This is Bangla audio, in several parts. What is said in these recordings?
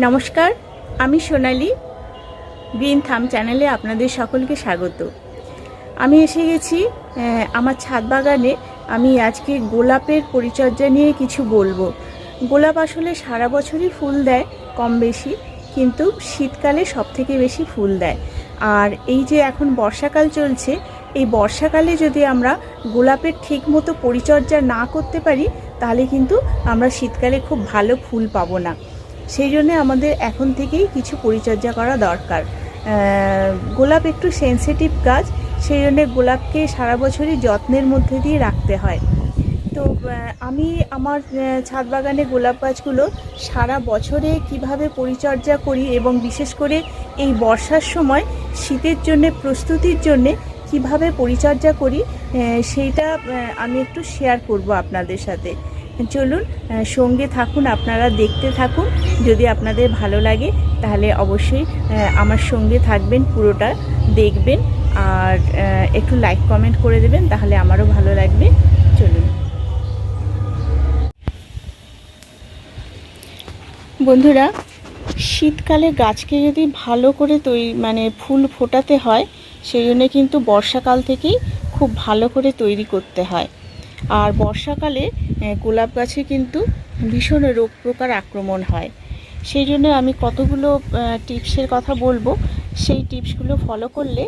নমস্কার, আমি সোনালি গ্রিন থাম চ্যানেলে আপনাদের সকলকে স্বাগত। আমি এসে গেছি আমার ছাদ বাগানে। আমি আজকে গোলাপের পরিচর্যা নিয়ে কিছু বলব। গোলাপ আসলে সারা বছরই ফুল দেয়, কম বেশি, কিন্তু শীতকালে সব থেকে বেশি ফুল দেয়। আর এই যে এখন বর্ষাকাল চলছে, এই বর্ষাকালে যদি আমরা গোলাপের ঠিক মতো পরিচর্যা না করতে পারি, তাহলে কিন্তু আমরা শীতকালে খুব ভালো ফুল পাবো না। সেই জন্যে আমাদের এখন থেকেই কিছু পরিচর্যা করা দরকার। গোলাপ একটু সেনসিটিভ গাছ, সেই জন্যে গোলাপকে সারা বছরই যত্নের মধ্যে দিয়ে রাখতে হয়। তো আমি আমার ছাদ বাগানে গোলাপ গাছগুলো সারা বছরে কীভাবে পরিচর্যা করি এবং বিশেষ করে এই বর্ষার সময় শীতের জন্য, প্রস্তুতির জন্য কীভাবে পরিচর্যা করি সেইটা আমি একটু শেয়ার করব আপনাদের সাথে। চলুন সঙ্গে থাকুন, আপনারা দেখতে থাকুন। যদি আপনাদের ভালো লাগে, তাহলে অবশ্যই আমার সঙ্গে থাকবেন, পুরোটা দেখবেন। আর একটু লাইক কমেন্ট করে দেবেন, তাহলে আমারও ভালো লাগবে। চলুন। বন্ধুরা, শীতকালে গাছকে যদি ভালো করে তৈরি মানে ফুল ফোটাতে হয়, সেই জন্য কিন্তু বর্ষাকাল থেকেই খুব ভালো করে তৈরি করতে হয়। আর বর্ষাকালে গোলাপ গাছে কিন্তু ভীষণ রোগ প্রকার আক্রমণ হয়। সেই জন্য আমি কতগুলো টিপসের কথা বলব। সেই টিপসগুলো ফলো করলে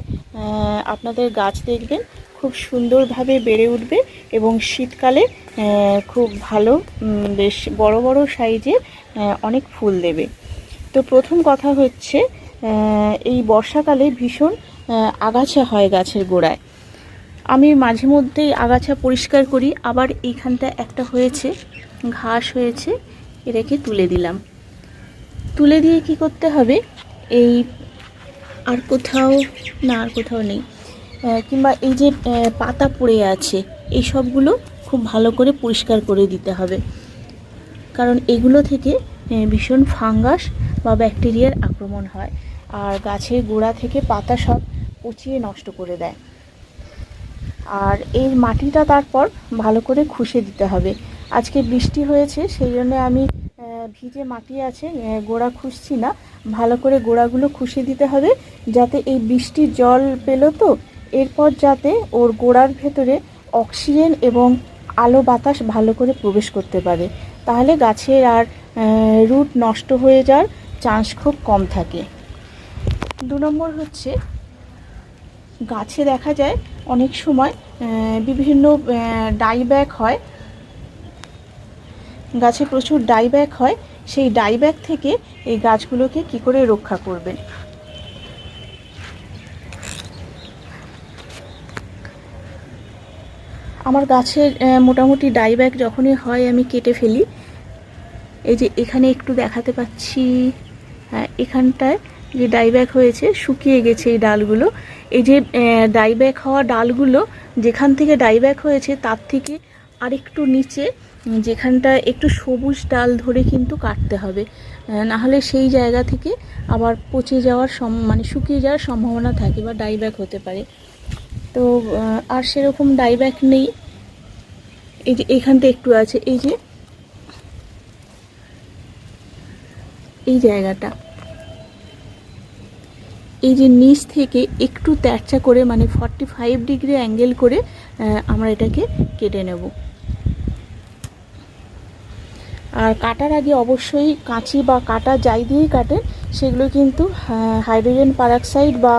আপনাদের গাছ দেখবেন খুব সুন্দরভাবে বেড়ে উঠবে এবং শীতকালে খুব ভালো বেশ বড় বড় সাইজের অনেক ফুল দেবে। তো প্রথম কথা হচ্ছে এই বর্ষাকালে ভীষণ আগাছা হয় গাছের গোড়ায়। আমি মাঝে মধ্যেই আগাছা পরিষ্কার করি, আবার এইখানটা একটা হয়েছে, ঘাস হয়েছে, এটাকে তুলে দিলাম। তুলে দিয়ে কি করতে হবে? এই আর কোথাও, না আর কোথাও নেই। কিংবা এই যে পাতা পড়ে আছে, এই সবগুলো খুব ভালো করে পরিষ্কার করে দিতে হবে। কারণ এগুলো থেকে ভীষণ ফাঙ্গাস বা ব্যাকটেরিয়ার আক্রমণ হয়, আর গাছের গোড়া থেকে পাতা সব পচিয়ে নষ্ট করে দেয়। আর এই মাটিটা তারপর ভালো করে খুশে দিতে হবে। আজকে বৃষ্টি হয়েছে, সেই জন্য আমি ভিজে মাটি আছে গোড়া খুঁজছি না। ভালো করে গোড়াগুলো খুশে দিতে হবে, যাতে এই বৃষ্টির জল পেল তো। এরপর যাতে ওর গোড়ার ভেতরে অক্সিজেন এবং আলো বাতাস ভালো করে প্রবেশ করতে পারে। তাহলে গাছের আর রুট নষ্ট হয়ে যাওয়ার চান্স খুব কম থাকে। দু নম্বর হচ্ছে, গাছে দেখা যায় অনেক সময় বিভিন্ন ডাইব্যাক হয়। গাছে প্রচুর ডাইব্যাক হয়। সেই ডাইব্যাক থেকে এই গাছগুলোকে কি করে রক্ষা করবেন? আমার গাছের মোটামুটি ডাইব্যাক যখনই হয়, আমি কেটে ফেলি। এই যে এখানে একটু দেখাতে পাচ্ছি হ্যাঁ এখানটায় যে ডাইব্যাক হয়েছে, শুকিয়ে গেছে এই ডালগুলো। এই যে ডাইব্যাক হওয়া ডালগুলো, যেখান থেকে ডাইব্যাক হয়েছে, তার থেকে আরেকটু নিচে যেখানটা একটু সবুজ ডাল ধরে কিন্তু কাটতে হবে। নাহলে সেই জায়গা থেকে আবার পচে যাওয়ার সম মানে শুকিয়ে যাওয়ার সম্ভাবনা থাকে বা ডাইব্যাক হতে পারে। তো আর সেরকম ডাইব্যাক নেই। এই যে, এখানটা একটু আছে। এই যে, এই জায়গাটা। এই যে নিচ থেকে একটু তেরচা করে মানে ফর্টি ফাইভ ডিগ্রি অ্যাঙ্গেল করে আমরা এটাকে কেটে নেব। আর কাটার আগে অবশ্যই কাঁচি বা কাটা যাই দিয়েই কাটেন। সেগুলো কিন্তু হাইড্রোজেন পারঅক্সাইড বা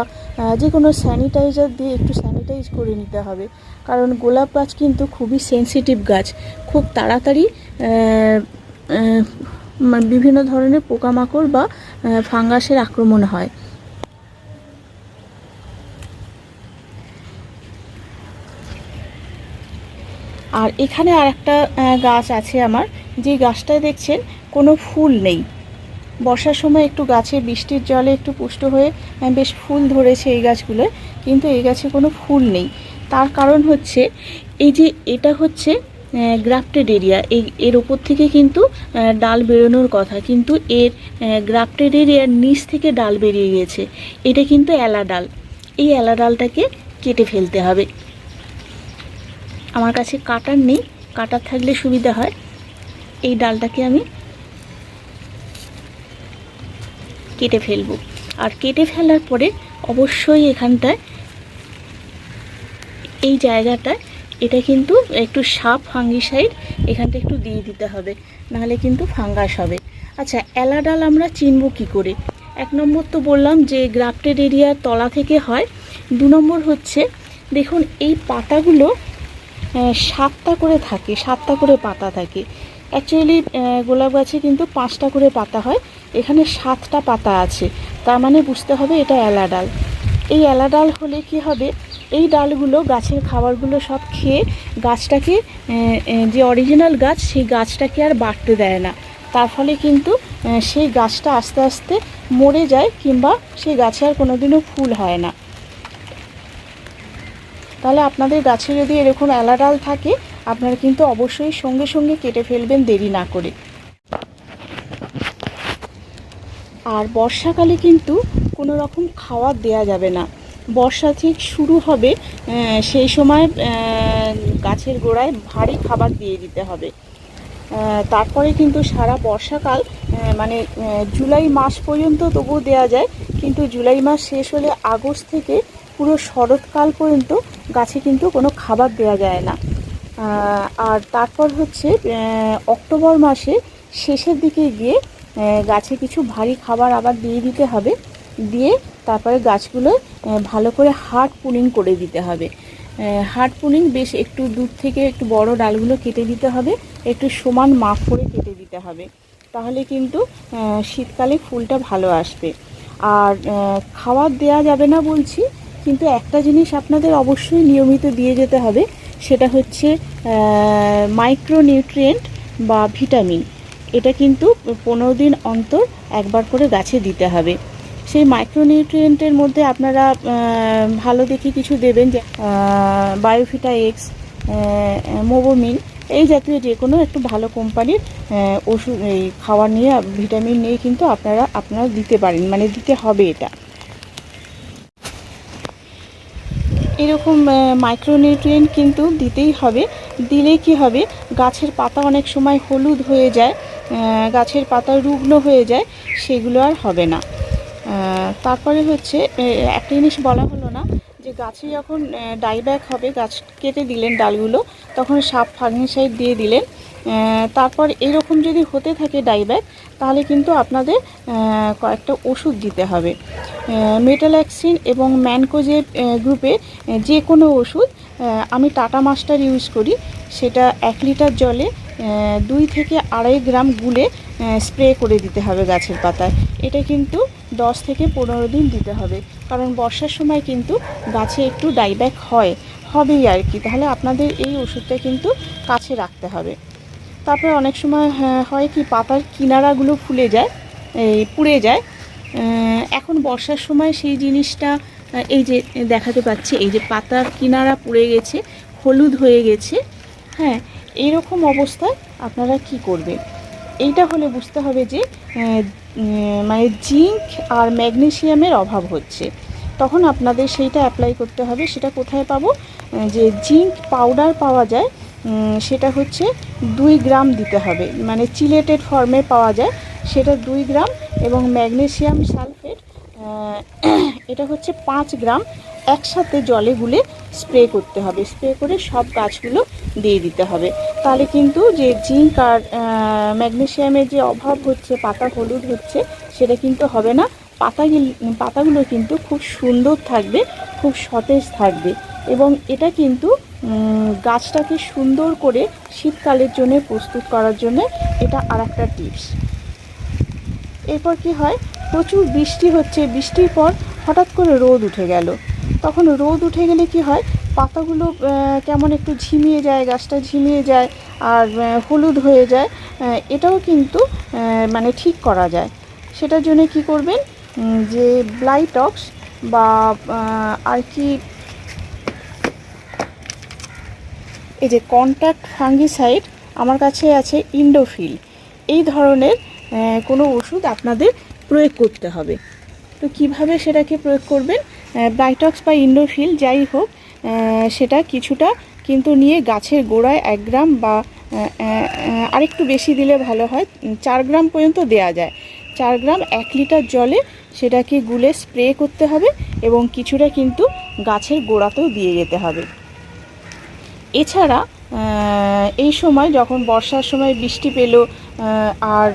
যে কোনো স্যানিটাইজার দিয়ে একটু স্যানিটাইজ করে নিতে হবে। কারণ গোলাপ গাছ কিন্তু খুবই সেনসিটিভ গাছ। খুব তাড়াতাড়ি মানে বিভিন্ন ধরনের পোকামাকড় বা ফাঙ্গাসের আক্রমণ হয়। আর এখানে আর একটা গাছ আছে আমার। যে গাছটায় দেখছেন, কোনো ফুল নেই। বর্ষার সময় একটু গাছে বৃষ্টির জলে একটু পুষ্ট হয়ে বেশ ফুল ধরেছে এই গাছগুলোয়, কিন্তু এই গাছে কোনো ফুল নেই। তার কারণ হচ্ছে, এই যে এটা হচ্ছে গ্রাফটেড এরিয়া। এই, এর ওপর থেকে কিন্তু ডাল বেরোনোর কথা, কিন্তু এর গ্রাফটেড এরিয়ার নিচ থেকে ডাল বেরিয়ে গেছে এটা কিন্তু এলা ডাল। এই এলা ডালটাকে কেটে ফেলতে হবে। আমার কাছে কাটার নেই কাটার থাকলে সুবিধা হয়। এই ডালটাকে আমি কেটে ফেলব। আর কেটে ফেলার পরে অবশ্যই এখানটায়, এই জায়গাটায়, এটা কিন্তু একটু সাপ ফাঙ্গিসাইড, এখানটা একটু দিয়ে দিতে হবে, নাহলে কিন্তু ফাঙ্গাস হবে। আচ্ছা এলা ডাল আমরা চিনব কি করে? এক নম্বর তো বললাম যে গ্রাফটেড এরিয়ার তলা থেকে হয়। দু নম্বর হচ্ছে, দেখুন এই পাতাগুলো সাতটা করে থাকে, সাতটা করে পাতা থাকে। অ্যাকচুয়ালি গোলাপ গাছে কিন্তু পাঁচটা করে পাতা হয়। এখানে সাতটা পাতা আছে। তার মানে বুঝতে হবে এটা এলাডাল এই এলাডাল হলে কি হবে? এই ডালগুলো, গাছের খাবারগুলো সব খেয়ে গাছটাকে যে অরিজিনাল গাছ, সেই গাছটাকে আর বাড়তে দেয় না। তার ফলে কিন্তু সেই গাছটা আস্তে আস্তে মরে যায় কিংবা সেই গাছে আর কোনোদিনও ফুল হয় না। তাহলে আপনাদের গাছে যদি এরকম অ্যালাডাল থাকে, আপনারা কিন্তু অবশ্যই সঙ্গে সঙ্গে কেটে ফেলবেন দেরি না করে। আর বর্ষাকালে কিন্তু কোনো রকম খাবার দেয়া যাবে না। বর্ষা ঠিক শুরু হবে সেই সময় গাছের গোড়ায় ভারী খাবার দিয়ে দিতে হবে। তারপরে কিন্তু সারা বর্ষাকাল মানে জুলাই মাস পর্যন্ত তবুও দেওয়া যায়, কিন্তু জুলাই মাস শেষ হলে আগস্ট থেকে পুরো শরৎকাল পর্যন্ত গাছে কিন্তু কোনো খাবার দেওয়া যায় না। আর তারপর হচ্ছে অক্টোবর মাসে শেষের দিকে গিয়ে গাছে কিছু ভারী খাবার আবার দিয়ে দিতে হবে। দিয়ে তারপরে গাছগুলো ভালো করে হার্ড পুলিং করে দিতে হবে। হার্ড পুলিং বেশ একটু দূর থেকে একটু বড় ডালগুলো কেটে দিতে হবে, একটু সমান মাপ করে কেটে দিতে হবে। তাহলে কিন্তু শীতকালে ফুলটা ভালো আসবে। আর খাবার দেয়া যাবে না বলছি কিন্তু একটা জিনিস আপনাদের অবশ্যই নিয়মিত দিয়ে যেতে হবে, সেটা হচ্ছে মাইক্রোনিউট্রিয়েন্ট বা ভিটামিন এটা কিন্তু পনেরো দিন অন্তর একবার করে গাছে দিতে হবে। সেই মাইক্রোনিউট্রিয়েন্টের মধ্যে আপনারা ভালো দেখে কিছু দেবেন যে বায়োফিটা এক্স মোবোমিন এই জাতীয় যে কোনো একটু ভালো কোম্পানির ওষুধ, এই খাবার নিয়ে ভিটামিন নিয়ে কিন্তু আপনারা আপনারা দিতে পারেন মানে দিতে হবে এটা। এরকম মাইক্রোনিউট্রিয়েন্ট কিন্তু দিতেই হবে। দিলে কি হবে? গাছের পাতা অনেক সময় হলুদ হয়ে যায় গাছের পাতা রুগ্ন হয়ে যায়, সেগুলো আর হবে না। তারপরে হচ্ছে একটা জিনিস বলা হলো না যে গাছে যখন ডাইব্যাক হবে, গাছ কেটে দিলেন ডালগুলো, তখন সাপ ফাঙ্গিসাইড দিয়ে দিলেন। তারপর এরকম যদি হতে থাকে ডাইব্যাক তাহলে কিন্তু আপনাদের কয়েকটা ওষুধ দিতে হবে। মেটাল্যাক্সিন এবং ম্যানকোজে গ্রুপে যে কোনো ওষুধ আমি টাটা মাস্টার ইউজ করি। সেটা এক লিটার জলে দুই থেকে আড়াই গ্রাম গুলে স্প্রে করে দিতে হবে গাছের পাতায়। এটা কিন্তু দশ থেকে পনেরো দিন দিতে হবে। কারণ বর্ষার সময় কিন্তু গাছে একটু ডাইব্যাক হয়, হবেই আর কি। তাহলে আপনাদের এই ওষুধটা কিন্তু কাছে রাখতে হবে। তারপরে অনেক সময় হ্যাঁ, হয় কি পাতার কিনারাগুলো ফুলে যায় এই পুড়ে যায়। এখন বর্ষার সময় সেই জিনিসটা এই যে দেখাতে পাচ্ছি এই যে পাতার কিনারা পুড়ে গেছে হলুদ হয়ে গেছে হ্যাঁ এইরকম অবস্থায় আপনারা কি করবেন? এইটা হলে বুঝতে হবে যে মানে জিঙ্ক আর ম্যাগনেসিয়ামের অভাব হচ্ছে। তখন আপনাদের সেইটা অ্যাপ্লাই করতে হবে সেটা কোথায় পাবো? যে জিঙ্ক পাউডার পাওয়া যায় সেটা হচ্ছে দুই গ্রাম দিতে হবে। মানে চিলেটেড ফর্মে পাওয়া যায়। সেটা দুই গ্রাম এবং ম্যাগনেসিয়াম সালফেট এটা হচ্ছে পাঁচ গ্রাম একসাথে জলে গুলে স্প্রে করতে হবে। স্প্রে করে সব গাছগুলো দিয়ে দিতে হবে। তাহলে কিন্তু যে জিঙ্ক আর আহ, ম্যাগনেসিয়ামের যে অভাব হচ্ছে পাতা হলুদ হচ্ছে সেটা কিন্তু হবে না। পাতাগুলি পাতাগুলো কিন্তু খুব সুন্দর থাকবে খুব সতেজ থাকবে। এবং এটা কিন্তু গাছটাকে সুন্দর করে শীতকালের জন্য প্রস্তুত করার জন্য এটা আর একটা টিপস। এরপর কি হয়, প্রচুর বৃষ্টি হচ্ছে, বৃষ্টির পর হঠাৎ করে রোদ উঠে গেল। তখন রোদ উঠে গেলে কি হয়, পাতাগুলো কেমন একটু ঝিমিয়ে যায়, গাছটা ঝিমিয়ে যায় আর হলুদ হয়ে যায় এটাও কিন্তু মানে ঠিক করা যায়। সেটার জন্য কি করবেন যে ব্লাইটক্স বা আর কি এই যে কন্ট্যাক্ট ফাঙ্গিসাইড আমার কাছে আছে ইন্ডোফিল এই ধরনের কোনো ওষুধ আপনাদের প্রয়োগ করতে হবে। তো কীভাবে সেটাকে প্রয়োগ করবেন? ব্রাইটক্স বা ইন্ডোফিল যাই হোক সেটা কিছুটা কিন্তু নিয়ে গাছের গোড়ায় এক গ্রাম বা আরেকটু বেশি দিলে ভালো হয়। চার গ্রাম পর্যন্ত দেয়া যায়। চার গ্রাম এক লিটার জলে সেটাকে গুলে স্প্রে করতে হবে এবং কিছুটা কিন্তু গাছের গোড়াতেও দিয়ে যেতে হবে। এছাড়া এই সময় যখন বর্ষার সময় বৃষ্টি পেল আর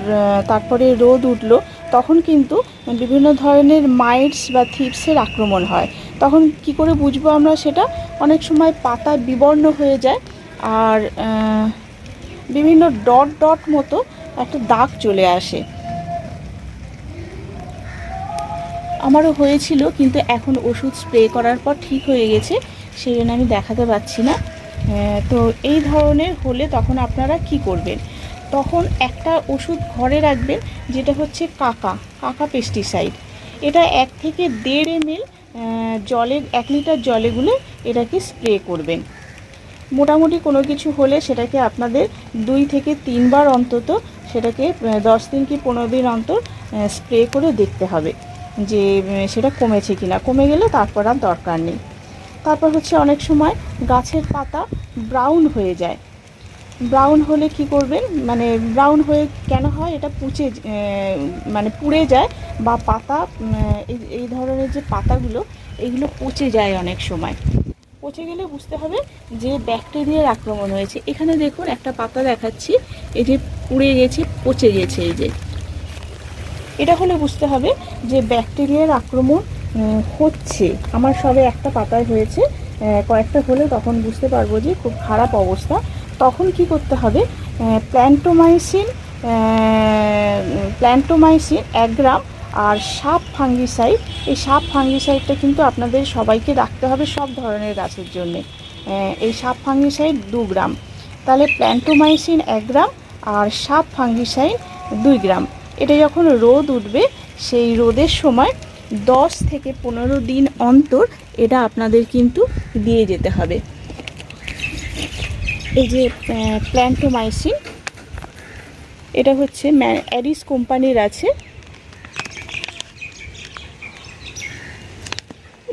তারপরে রোদ উঠল, তখন কিন্তু বিভিন্ন ধরনের মাইটস বা থিপসের আক্রমণ হয়। তখন কি করে বুঝব আমরা সেটা? অনেক সময় পাতা বিবর্ণ হয়ে যায়, আর বিভিন্ন ডট ডট মতো একটা দাগ চলে আসে। আমারও হয়েছিল, কিন্তু এখন ওষুধ স্প্রে করার পর ঠিক হয়ে গেছে, সেই জন্য আমি দেখাতে পাচ্ছি না। তো এই ধরনের হলে তখন আপনারা কি করবেন? তখন একটা ওষুধ ঘরে রাখবেন, যেটা হচ্ছে কাকা কাকা পেস্টিসাইড এটা এক থেকে দেড় এমএল জলে এক লিটার জলে গুলে এটাকে স্প্রে করবেন। মোটামুটি কোনো কিছু হলে সেটাকে আপনাদের দুই থেকে তিনবার অন্তত সেটাকে দশ দিন কি পনেরো দিন অন্তর স্প্রে করে দেখতে হবে যে সেটা কমেছে কিনা। কমে গেলে তারপর আর দরকার নেই। তারপর হচ্ছে অনেক সময় গাছের পাতা ব্রাউন হয়ে যায়। ব্রাউন হলে কি করবেন? মানে ব্রাউন হয়ে কেন হয়? এটা পুচে মানে পুড়ে যায় বা পাতা এই- ধরনের যে পাতাগুলো, এগুলো পচে যায় অনেক সময়। পচে গেলে বুঝতে হবে যে ব্যাকটেরিয়ার আক্রমণ হয়েছে। এখানে দেখুন একটা পাতা দেখাচ্ছি, এই যে পুড়ে গেছে, পচে গেছে এই যে। এটা হলে বুঝতে হবে যে ব্যাকটেরিয়ার আক্রমণ হচ্ছে। আমার সবে একটা পাতায় হয়েছে। কয়েকটা হলে তখন বুঝতে পারব যে খুব খারাপ অবস্থা। তখন কি করতে হবে? প্ল্যান্টোমাইসিন প্ল্যান্টোমাইসিন এক গ্রাম আর সাপ ফাঙ্গিসাইড। এই সাপ ফাঙ্গিসাইডটা কিন্তু আপনাদের সবাইকে রাখতে হবে সব ধরনের গাছের জন্য। এই সাপ ফাঙ্গিসাইড দু গ্রাম। তাহলে প্ল্যান্টোমাইসিন এক গ্রাম আর সাপ ফাঙ্গিসাইড দুই গ্রাম। এটা যখন রোদ উঠবে, সেই রোদের সময় দশ থেকে পনেরো দিন অন্তর এটা আপনাদের কিন্তু দিয়ে যেতে হবে। এই যে প্ল্যান্টোমাইসিন, এটা হচ্ছে অ্যারিস কোম্পানির আছে।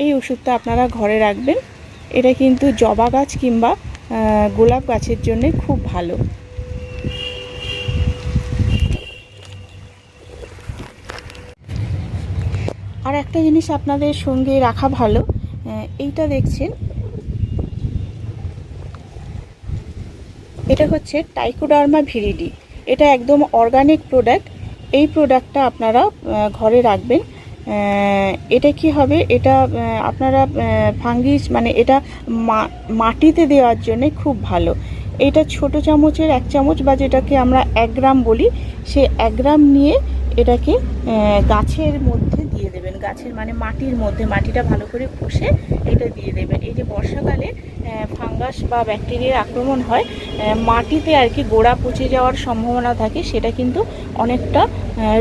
এই ওষুধটা আপনারা ঘরে রাখবেন। এটা কিন্তু জবা গাছ কিংবা গোলাপ গাছের জন্য খুব ভালো। আর একটা জিনিস আপনাদের সঙ্গে রাখা ভালো এইটা দেখছেন। এটা হচ্ছে টাইকোডার্মা ভিরিডি এটা একদম অর্গানিক প্রোডাক্ট এই প্রোডাক্টটা আপনারা ঘরে রাখবেন। এটা কি হবে? এটা আপনারা ফাঙ্গিস মানে এটা মাটিতে দেওয়ার জন্য খুব ভালো। এটা ছোট চামচের এক চামচ বা যেটাকে আমরা এক গ্রাম বলি, সে এক গ্রাম নিয়ে এটাকে গাছের মধ্যে গাছের মানে মাটির মধ্যে, মাটিটা ভালো করে কষে এটা দিয়ে দেবেন। এই যে বর্ষাকালে ফাঙ্গাস বা ব্যাকটেরিয়ার আক্রমণ হয় মাটিতে আর কি গোড়া পচে যাওয়ার সম্ভাবনা থাকে, সেটা কিন্তু অনেকটা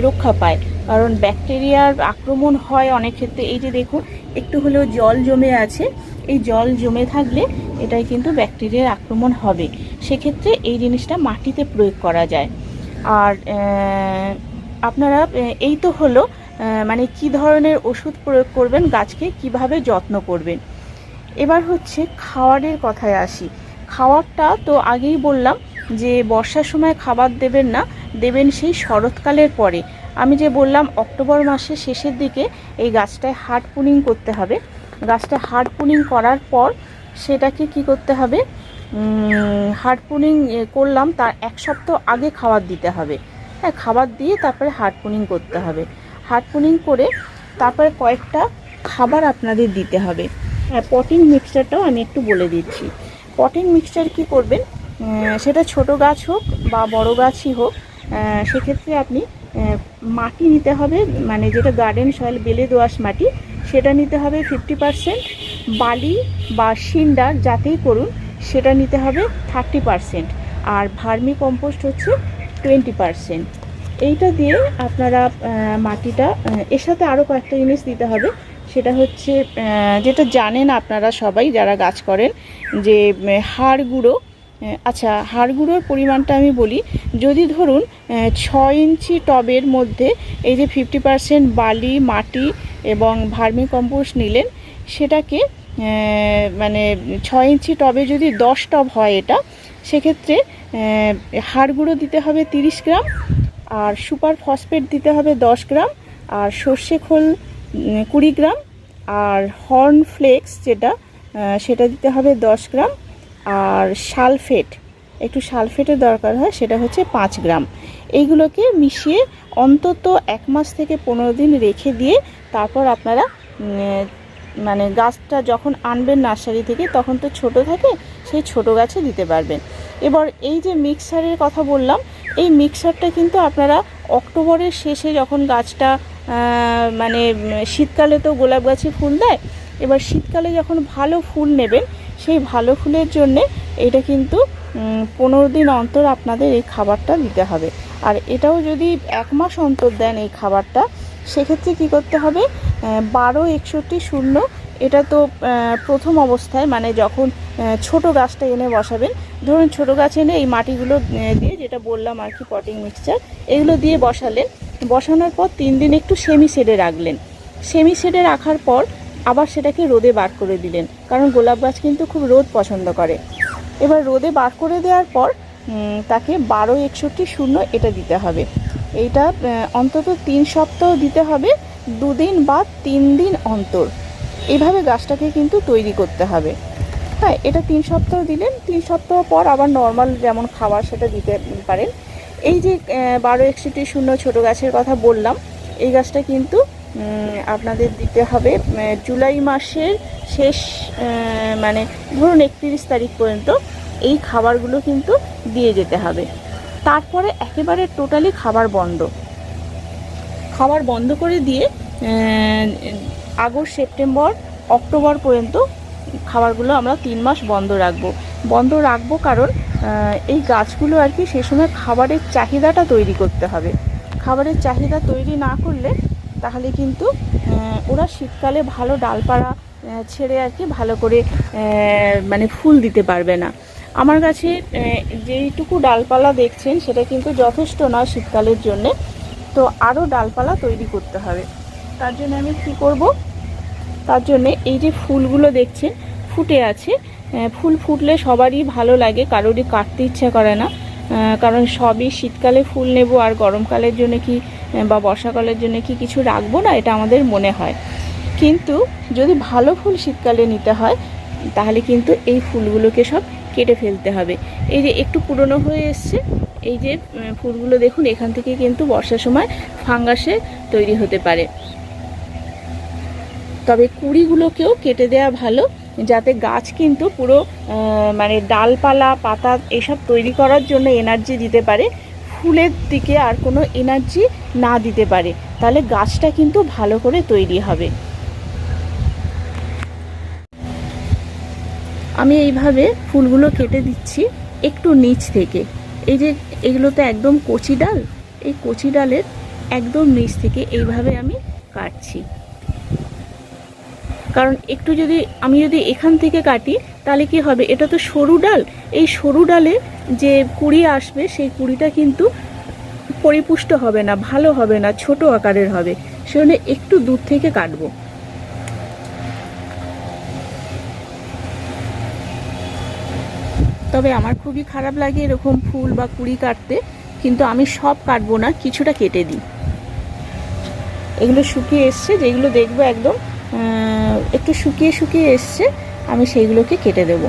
রক্ষা পায়। কারণ ব্যাকটেরিয়ার আক্রমণ হয় অনেক ক্ষেত্রে। এই যে দেখুন, একটু হলেও জল জমে আছে। এই জল জমে থাকলে এটাই কিন্তু ব্যাকটেরিয়ার আক্রমণ হবে। সেক্ষেত্রে এই জিনিসটা মাটিতে প্রয়োগ করা যায়। আর আপনারা এই তো হলো মানে কি ধরনের ওষুধ প্রয়োগ করবেন, গাছকে কীভাবে যত্ন করবেন। এবার হচ্ছে খাওয়ারের কথায় আসি। খাওয়ারটা তো আগেই বললাম যে, বর্ষার সময় খাবার দেবেন না, দেবেন সেই শরৎকালের পরে। আমি যে বললাম অক্টোবর মাসের শেষের দিকে এই গাছটায় হার্ড পুনিং করতে হবে। গাছটা হার্ড পুনিং করার পর সেটাকে কি করতে হবে? হার্ড পুনিং করলাম, তার এক সপ্তাহ আগে খাবার দিতে হবে। হ্যাঁ খাবার দিয়ে তারপরে হার্ড পুনিং করতে হবে। হার্ড পুনিং করে তারপরে কয়েকটা খাবার আপনাদের দিতে হবে। হ্যাঁ পটিং মিক্সচারটাও আমি একটু বলে দিচ্ছি। পটিং মিক্সচার কি করবেন? সেটা ছোট গাছ হোক বা বড় গাছই হোক সেক্ষেত্রে আপনি মাটি নিতে হবে মানে যেটা গার্ডেন সয়েল বেলে দোআঁশ মাটি, সেটা নিতে হবে ফিফটি পারসেন্ট। বালি বা সিন্ডার যাতেই করুন, সেটা নিতে হবে থার্টি পারসেন্ট। আর ভার্মি কম্পোস্ট হচ্ছে টোয়েন্টি পারসেন্ট। এইটা দিয়ে আপনারা মাটিটা এর সাথে আরও কয়েকটা জিনিস দিতে হবে। সেটা হচ্ছে যেটা জানেন আপনারা সবাই যারা গাছ করেন, যে হাড় গুঁড়ো আচ্ছা হাড় গুঁড়োর পরিমাণটা আমি বলি। যদি ধরুন ছয় ইঞ্চি টবের মধ্যে এই যে ফিফটি পারসেন্ট বালি, মাটি এবং ভার্মি কম্পোস্ট নিলেন, সেটাকে মানে ছয় ইঞ্চি টবে যদি দশ টব হয় এটা, সেক্ষেত্রে হাড় গুঁড়ো দিতে হবে তিরিশ গ্রাম আর সুপার ফসফেট দিতে হবে দশ গ্রাম, আর সর্ষে খোল কুড়ি গ্রাম, আর হর্ন ফ্লেক্স যেটা সেটা দিতে হবে দশ গ্রাম, আর সালফেট, একটু সালফেটের দরকার হয়, সেটা হচ্ছে পাঁচ গ্রাম। এইগুলোকে মিশিয়ে অন্তত এক মাস থেকে পনেরো দিন রেখে দিয়ে তারপর আপনারা মানে গাছটা যখন আনবেন নার্সারি থেকে, তখন তো ছোট থাকে, সেই ছোট গাছে দিতে পারবেন। এবার এই যে মিক্সারের কথা বললাম, এই মিক্সারটা কিন্তু আপনারা অক্টোবরের শেষে যখন গাছটা মানে শীতকালে তো গোলাপ গাছে ফুল দেয়, এবার শীতকালে যখন ভালো ফুল নেবেন, সেই ভালো ফুলের জন্যে এটা কিন্তু পনেরো দিন অন্তর আপনাদের এই খাবারটা দিতে হবে। আর এটাও যদি এক মাস অন্তর দেন এই খাবারটা, সেক্ষেত্রে কি করতে হবে বারো একষট্টি শূন্য এটা তো প্রথম অবস্থায় মানে যখন ছোট গাছটা এনে বসাবেন, ধরুন ছোট গাছ এনে এই মাটিগুলো দিয়ে যেটা বললাম আর কি পটিং মিক্সচার এগুলো দিয়ে বসালেন, বসানোর পর তিন দিন একটু সেমি শেডে রাখলেন। সেমি শেডে রাখার পর আবার সেটাকে রোদে বার করে দিলেন, কারণ গোলাপ গাছ কিন্তু খুব রোদ পছন্দ করে। এবার রোদে বার করে দেওয়ার পর তাকে বারো একষট্টি শূন্য এটা দিতে হবে। এইটা অন্তত তিন সপ্তাহ দিতে হবে, দুদিন বা তিন দিন অন্তর। এইভাবে গাছটাকে কিন্তু তৈরি করতে হবে। হ্যাঁ এটা তিন সপ্তাহ দিলেন, তিন সপ্তাহ পর আবার নর্মাল যেমন খাবার সেটা দিতে পারেন। এই যে বারো একষট্টি শূন্য ছোটো গাছের কথা বললাম, এই গাছটা কিন্তু আপনাদের দিতে হবে জুলাই মাসের শেষ মানে ধরুন একত্রিশ তারিখ পর্যন্ত এই খাবারগুলো কিন্তু দিয়ে যেতে হবে। তারপরে একেবারে টোটালি খাবার বন্ধ। খাবার বন্ধ করে দিয়ে আগস্ট, সেপ্টেম্বর, অক্টোবর পর্যন্ত খাবারগুলো আমরা তিন মাস বন্ধ রাখব। বন্ধ রাখব কারণ এই গাছগুলো আর কি সে সময় খাবারের চাহিদাটা তৈরি করতে হবে। খাবারের চাহিদা তৈরি না করলে তাহলে কিন্তু ওরা শীতকালে ভালো ডালপাড়া ছেড়ে আর কি ভালো করে মানে ফুল দিতে পারবে না। আমার কাছে যেইটুকু ডালপালা দেখছেন সেটা কিন্তু যথেষ্ট নয় শীতকালের জন্যে। তো আরও ডালপালা তৈরি করতে হবে। তার জন্য আমি কি করব? তার জন্যে এই যে ফুলগুলো দেখছেন, ফুটে আছে। ফুল ফুটলে সবারই ভালো লাগে, কারোরই কাটতে ইচ্ছা করে না। কারণ সবই শীতকালে ফুল নেব, আর গরমকালের জন্য কি বা বর্ষাকালের জন্য কি কিছু রাখব না, এটা আমাদের মনে হয়। কিন্তু যদি ভালো ফুল শীতকালে নিতে হয়, তাহলে কিন্তু এই ফুলগুলোকে সব কেটে ফেলতে হবে। এই যে একটু পুরনো হয়ে এসছে, এই যে ফুলগুলো দেখুন, এখান থেকে কিন্তু বর্ষার সময় ফাঙ্গাসে তৈরি হতে পারে। তবে কুড়িগুলোকেও কেটে দেওয়া ভালো, যাতে গাছ কিন্তু পুরো মানে ডালপালা, পাতা এসব তৈরি করার জন্য এনার্জি দিতে পারে, ফুলের দিকে আর কোনো এনার্জি না দিতে পারে। তাহলে গাছটা কিন্তু ভালো করে তৈরি হবে। আমি এইভাবে ফুলগুলো কেটে দিচ্ছি একটু নিচ থেকে। এই যে এগুলো তো একদম কচি ডাল, এই কচি ডালের একদম নিচ থেকে এইভাবে আমি কাটছি। কারণ একটু যদি আমি যদি এখান থেকে কাটি, তাহলে কি হবে? এটা তো সরু ডাল। এই সরু ডালে যে কুড়ি আসবে, সেই কুড়িটা কিন্তু পরিপুষ্ট হবে না, ভালো হবে না, ছোট আকারের হবে। সেজন্য একটু দূর থেকে কাটবো। তবে আমার খুবই খারাপ লাগে এরকম ফুল বা কুড়ি কাটতে, কিন্তু আমি সব কাটবো না, কিছুটা কেটে দিই। এগুলো শুকিয়ে এসছে, যেগুলো দেখব একদম একটু শুকিয়ে শুকিয়ে এসছে, আমি সেইগুলোকে কেটে দেব।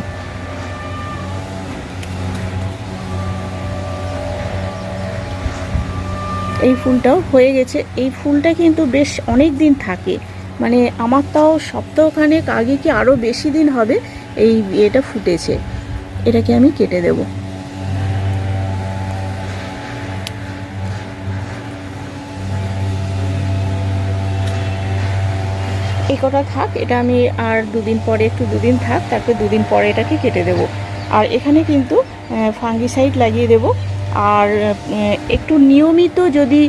এই ফুলটাও হয়ে গেছে। এই ফুলটা কিন্তু বেশ অনেক দিন থাকে। মানে আমার তাও সপ্তাহখানেক আগে কি আরও বেশি দিন হবে, এই এটা ফুটেছে। এটাকে আমি কেটে দেব। এই কটা থাক, এটা আমি আর দুদিন পরে, একটু দুদিন থাক, তারপর দুদিন পরে এটাকে কেটে দেব। আর এখানে কিন্তু ফাঙ্গিসাইড লাগিয়ে দেব। আর একটু নিয়মিত যদি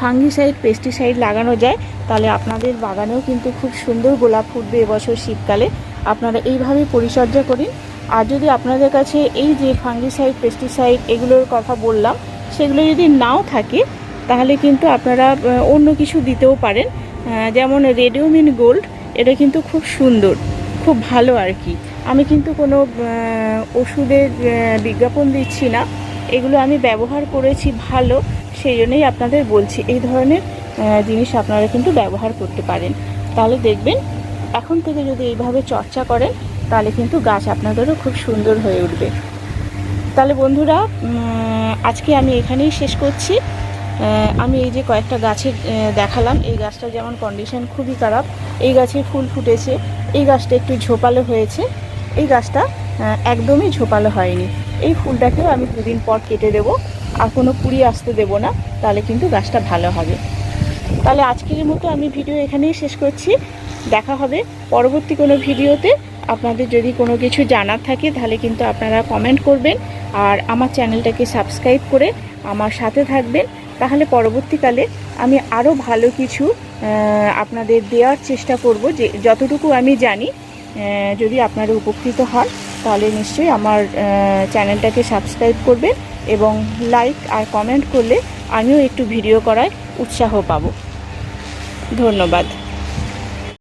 ফাঙ্গিসাইড পেস্টিসাইড লাগানো যায়, তাহলে আপনাদের বাগানেও কিন্তু খুব সুন্দর গোলাপ ফুটবে এবছর শীতকালে। আপনারা এইভাবে পরিচর্যা করুন। আর যদি আপনাদের কাছে এই যে ফাঙ্গিসাইড পেস্টিসাইড এগুলোর কথা বললাম, সেগুলো যদি নাও থাকে, তাহলে কিন্তু আপনারা অন্য কিছু দিতেও পারেন। যেমন রেডিওমিন গোল্ড, এটা কিন্তু খুব সুন্দর, খুব ভালো আর কি। আমি কিন্তু কোনো ওষুধের বিজ্ঞাপন দিচ্ছি না। এগুলো আমি ব্যবহার করেছি ভালো, সেই জন্যই আপনাদের বলছি, এই ধরনের জিনিস আপনারা কিন্তু ব্যবহার করতে পারেন। তাহলে দেখবেন, এখন থেকে যদি এইভাবে চর্চা করেন, তাহলে কিন্তু গাছ আপনাদেরও খুব সুন্দর হয়ে উঠবে। তাহলে বন্ধুরা আজকে আমি এখানেই শেষ করছি। আমি এই যে কয়েকটা গাছের দেখালাম। এই গাছটা যেমন কন্ডিশন খুবই খারাপ। এই গাছে ফুল ফুটেছে। এই গাছটা একটু ঝোপালো হয়েছে। এই গাছটা একদমই ঝোপালো হয়নি। এই ফুলটাকেও আমি দুদিন পর কেটে দেবো। আর কোনো কুড়ি আসতে দেবো না। তাহলে কিন্তু গাছটা ভালো হবে। তাহলে আজকের মতো আমি ভিডিও এখানেই শেষ করছি। দেখা হবে পরবর্তী কোনো ভিডিওতে। আপনাদের যদি কোনো কিছু জানার থাকে, তাহলে কিন্তু আপনারা কমেন্ট করবেন। আর আমার চ্যানেলটাকে সাবস্ক্রাইব করে আমার সাথে থাকবেন। তাহলে পরবর্তীকালে আমি আরও ভালো কিছু আপনাদের দেওয়ার চেষ্টা করব যে যতটুকু আমি জানি যদি আপনারা উপকৃত হন, তাহলে নিশ্চয়ই আমার চ্যানেলটাকে সাবস্ক্রাইব করবেন এবং লাইক আর কমেন্ট করলে আমিও একটু ভিডিও করায় উৎসাহ পাব। ধন্যবাদ।